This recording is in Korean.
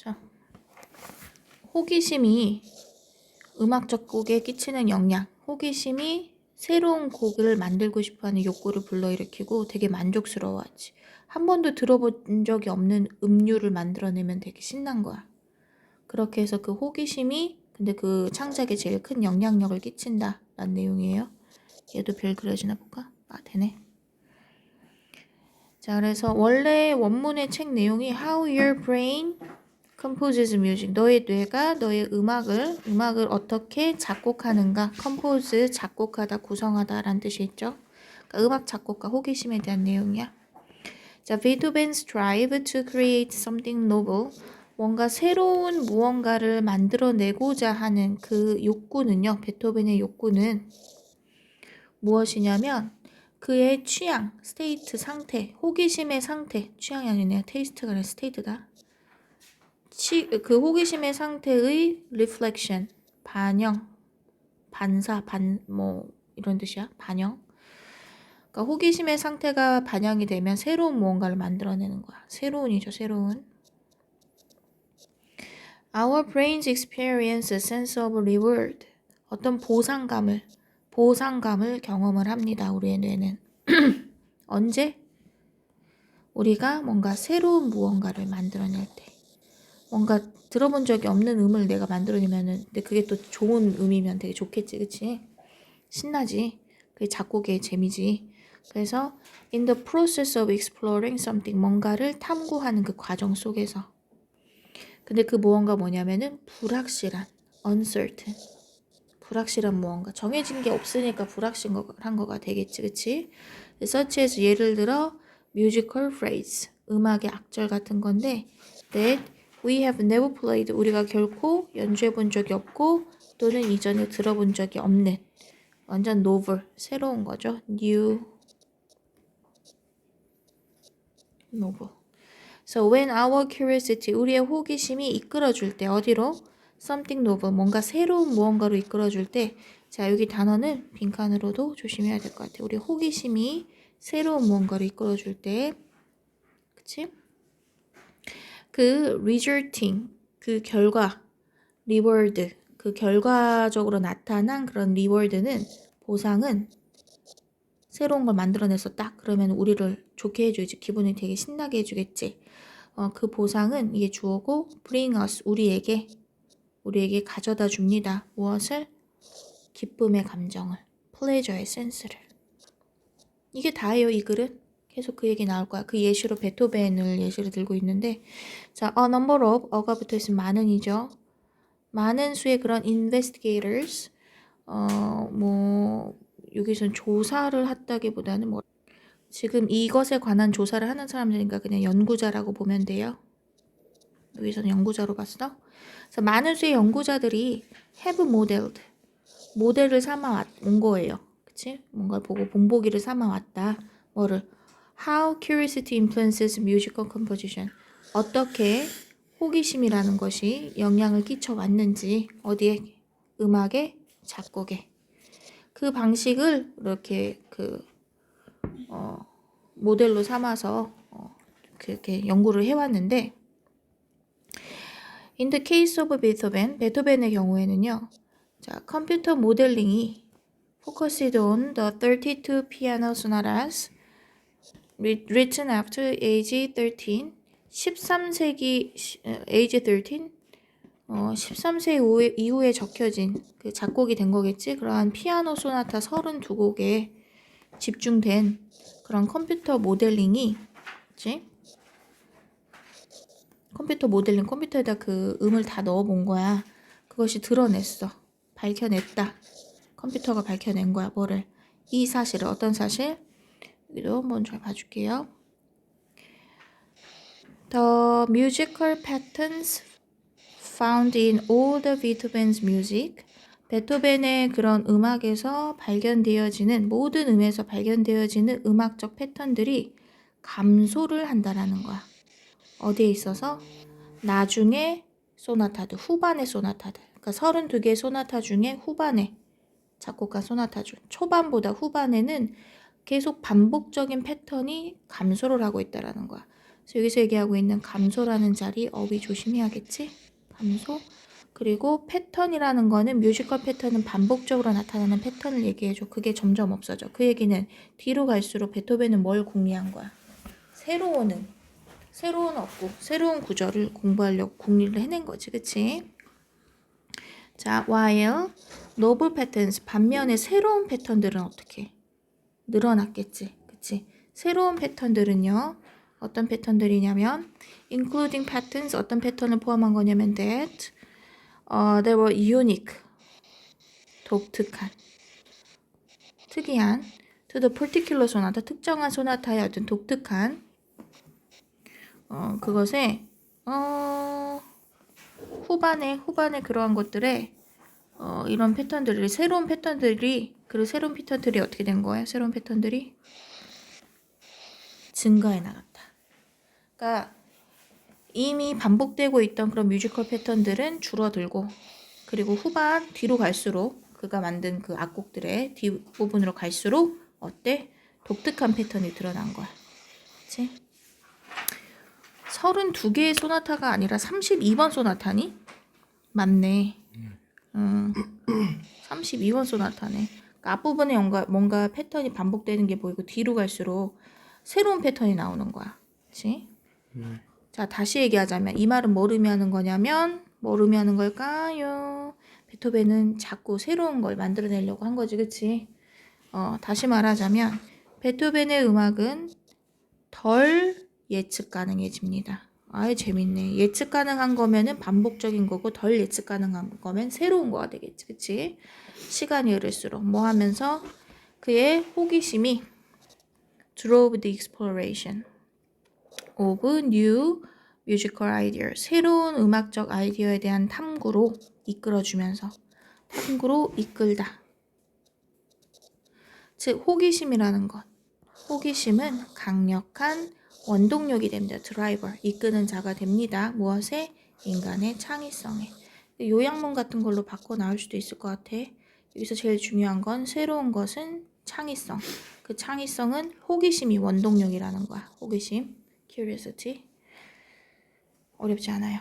자, 호기심이 음악적 곡에 끼치는 영향. 호기심이 새로운 곡을 만들고 싶어하는 욕구를 불러일으키고 되게 만족스러워하지. 한 번도 들어본 적이 없는 음료를 만들어내면 되게 신난 거야. 그렇게 해서 그 호기심이 근데 그 창작에 제일 큰 영향력을 끼친다 라는 내용이에요. 얘도 별 그려지나 볼까? 아 되네. 자 그래서 원래 원문의 책 내용이 How your brain composes music. 너의 뇌가 너의 음악을 음악을 어떻게 작곡하는가. compose 작곡하다 구성하다라는 뜻이 있죠. 그러니까 음악 작곡가 호기심에 대한 내용이야. 자, 베토벤's drive to create something novel. 뭔가 새로운 무언가를 만들어내고자 하는 그 욕구는요. 베토벤의 욕구는 무엇이냐면 그의 취향, 스테이트, 상태, 호기심의 상태, 취향이 아니네요. 테이스트가 아니라 스테이트다. 치, 그 호기심의 상태의 reflection, 반영, 반사, 반, 뭐, 이런 뜻이야. 반영. 그러니까 호기심의 상태가 반영이 되면 새로운 무언가를 만들어내는 거야. 새로운이죠, 새로운. Our brains experience a sense of reward. 어떤 보상감을, 보상감을 경험을 합니다. 우리의 뇌는. 언제? 우리가 뭔가 새로운 무언가를 만들어낼 때. 뭔가 들어본 적이 없는 음을 내가 만들어내면은, 근데 그게 또 좋은 음이면 되게 좋겠지, 그치? 신나지. 그게 작곡의 재미지. 그래서 in the process of exploring something 뭔가를 탐구하는 그 과정 속에서 근데 그 무언가 뭐냐면은 불확실한 uncertain 불확실한 무언가 정해진 게 없으니까 불확실한 거가 되겠지 그치 as 예를 들어 musical phrase 음악의 악절 같은 건데 that we have never played 우리가 결코 연주해 본 적이 없고 또는 이전에 들어본 적이 없는 완전 novel 새로운 거죠 new novel. So when our curiosity, 우리의 호기심이 이끌어줄 때 어디로? Something novel, 뭔가 새로운 무언가로 이끌어줄 때, 자 여기 단어는 빈칸으로도 조심해야 될 것 같아요. 우리 호기심이 새로운 무언가를 이끌어줄 때, 그치? 그 resulting, 그 결과, reward, 그 결과적으로 나타난 그런 reward는 보상은 새로운 걸 만들어내서 딱 그러면 우리를 좋게 해주지 기분이 되게 신나게 해주겠지. 어, 그 보상은 이게 주어고 bring us 우리에게 우리에게 가져다 줍니다. 무엇을 기쁨의 감정을 pleasure의 센스를 이게 다예요 이 글은 계속 그 얘기 나올 거야. 그 예시로 베토벤을 예시로 들고 있는데 자 a number of 어가 붙어 있으면 많은이죠. 많은 수의 그런 investigators 어 뭐 여기선 조사를 했다기보다는 뭐 지금 이것에 관한 조사를 하는 사람들이니까 그냥 연구자라고 보면 돼요. 여기서는 연구자로 봤어. 그래서 많은 수의 연구자들이 have modeled 모델을 삼아 온 거예요. 그치? 뭔가 보고 본보기를 삼아 왔다. 뭐를 how curiosity influences musical composition 어떻게 호기심이라는 것이 영향을 끼쳐 왔는지 어디에 음악에 작곡에 그 방식을 이렇게 그 어, 모델로 삼아서 어, 그렇게 연구를 해왔는데 In the case of Beethoven, 베토벤의 경우에는요. 자, 컴퓨터 모델링이 focused on the 32 piano sonatas written after age 13, 13세기 age 13 어, 13세 이후에, 이후에 적혀진 그 작곡이 된 거겠지? 그러한 피아노 소나타 32곡에 집중된 그런 컴퓨터 모델링이 그치? 컴퓨터 모델링 컴퓨터에다 그 음을 다 넣어 본 거야. 그것이 드러냈어. 밝혀냈다. 컴퓨터가 밝혀낸 거야. 뭐를? 이 사실을 어떤 사실? 여기도 한번 잘 봐줄게요. The musical patterns found in all the Beethoven's music. 베토벤의 그런 음악에서 발견되어지는 모든 음에서 발견되어지는 음악적 패턴들이 감소를 한다라는 거야. 어디에 있어서 나중에 소나타들, 후반의 소나타들. 그러니까 32개의 소나타 중에 후반에 작곡가 소나타 중 초반보다 후반에는 계속 반복적인 패턴이 감소를 하고 있다라는 거야. 그래서 여기서 얘기하고 있는 감소라는 자리 어휘 조심해야겠지? 감소. 그리고 패턴이라는 거는 뮤지컬 패턴은 반복적으로 나타나는 패턴을 얘기해줘. 그게 점점 없어져. 그 얘기는 뒤로 갈수록 베토벤은 뭘 공리한 거야? 새로운은 새로운 없고 새로운 구절을 공부하려고 공리를 해낸 거지, 그치? 자, while noble patterns 반면에 새로운 패턴들은 어떻게 늘어났겠지, 그치? 새로운 패턴들은요, 어떤 패턴들이냐면 including patterns 어떤 패턴을 포함한 거냐면 that 어, they were unique 독특한 특이한 to the particular sonata 특정한 소나타의 어떤 독특한 어, 그것에 어, 후반에 후반에 그러한 것들에 어, 이런 패턴들이 새로운 패턴들이 그리고 새로운 패턴들이 어떻게 된 거예요? 새로운 패턴들이 증가해 나갔다. 그러니까 이미 반복되고 있던 그런 뮤지컬 패턴들은 줄어들고 그리고 후반 뒤로 갈수록 그가 만든 그 악곡들의 뒷부분으로 갈수록 어때? 독특한 패턴이 드러난 거야. 그치? 32개의 소나타가 아니라 32번 소나타니? 맞네. 음, 32번 소나타네. 그러니까 앞부분에 뭔가, 뭔가 패턴이 반복되는 게 보이고 뒤로 갈수록 새로운 패턴이 나오는 거야. 그치? 자, 다시 얘기하자면 이 말은 뭘 의미하는 거냐면 뭘 의미하는 걸까요? 베토벤은 자꾸 새로운 걸 만들어내려고 한 거지, 그치? 어, 다시 말하자면 베토벤의 음악은 덜 예측 가능해집니다. 아예 재밌네. 예측 가능한 거면은 반복적인 거고 덜 예측 가능한 거면 새로운 거가 되겠지, 그치? 시간이 흐를수록 뭐 하면서 그의 호기심이 drove the exploration of new musical idea. 새로운 음악적 아이디어에 대한 탐구로 이끌어주면서 탐구로 이끌다. 즉 호기심이라는 것. 호기심은 강력한 원동력이 됩니다. 드라이버, 이끄는 자가 됩니다. 무엇에? 인간의 창의성에. 요약문 같은 걸로 바꿔 나올 수도 있을 것 같아. 여기서 제일 중요한 건 새로운 것은 창의성. 그 창의성은 호기심이 원동력이라는 거야. 호기심, curiosity. 어렵지 않아요.